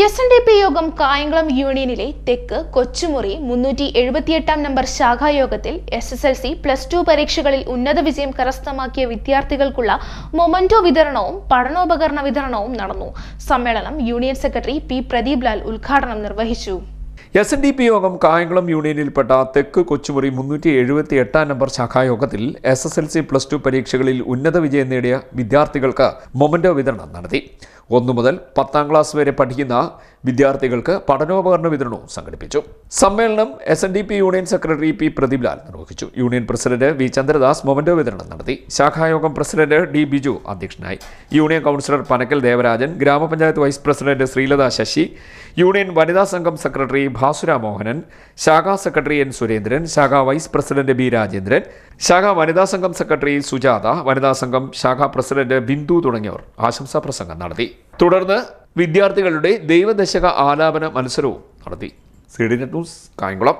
S N D P യോഗം കായംകുളം യൂണിയനിലെ തെക്ക് കൊച്ചുമുറി മുന്നൂറ്റി എഴുപത്തിയെട്ടാം number ശാഖായോഗത്തിൽ S S L C plus two പരീക്ഷകളിൽ ഉന്നത വിജയം കരസ്ഥമാക്കിയ വിദ്യാർത്ഥികൾക്കുള്ള മൊമന്റോ വിതരണവും പഠനോപകരണ വിതരണവും നടന്നു. സമ്മേളനം union secretary P Pradeep Lal ഉദ്ഘാടനം നിർവഹിച്ചു. എസ് എൻ ഡി പി യോഗം കായംകുളം യൂണിയനിൽപ്പെട്ട തെക്ക് കൊച്ചുമുറി മുന്നൂറ്റി എഴുപത്തി എട്ടാം number ശാഖായോഗത്തിൽ S S L C plus two പരീക്ഷകളിൽ ഉന്നത വിജയം നേടിയ വിദ്യാർത്ഥികൾക്ക് മൊമന്റോ വിതരണം നടത്തി. ഒന്നു മുതൽ പത്താം ക്ലാസ് വരെ പഠിക്കുന്ന വിദ്യാർത്ഥികൾക്ക് പഠനോപകരണ വിതരണവും സംഘടിപ്പിച്ചു. സമ്മേളനം S N D P union secretary P Pradeep Lal നിർവഹിച്ചു. Union president V Chandradas memento വിതരണം നടത്തി. ശാഖായോഗം പ്രസിഡന്റ് ഡി ബിജു അധ്യക്ഷനായി. യൂണിയൻ കൗൺസിലർ പനക്കൽ ദേവരാജൻ ഗ്രാമപഞ്ചായത്ത് vice president Sreelatha Sasi union വനിതാ സംഘം സെക്രട്ടറി ഭാസുര മോഹനൻ ശാഖാ സെക്രട്ടറി എൻ സുരേന്ദ്രൻ ശാഖാ വൈസ് പ്രസിഡന്റ് ബി രാജേന്ദ്രൻ ശാഖാ വനിതാ സംഘം സെക്രട്ടറി സുജാത വനിതാ സംഘം ശാഖാ പ്രസിഡന്റ് ബിന്ദു തുടങ്ങിയവർ ആശംസാ പ്രസംഗം നടത്തി. തുടർന്ന് വിദ്യാർത്ഥികളുടെ ദൈവദശക ആലാപന മത്സരവും നടത്തി. C D net news Kayamkulam.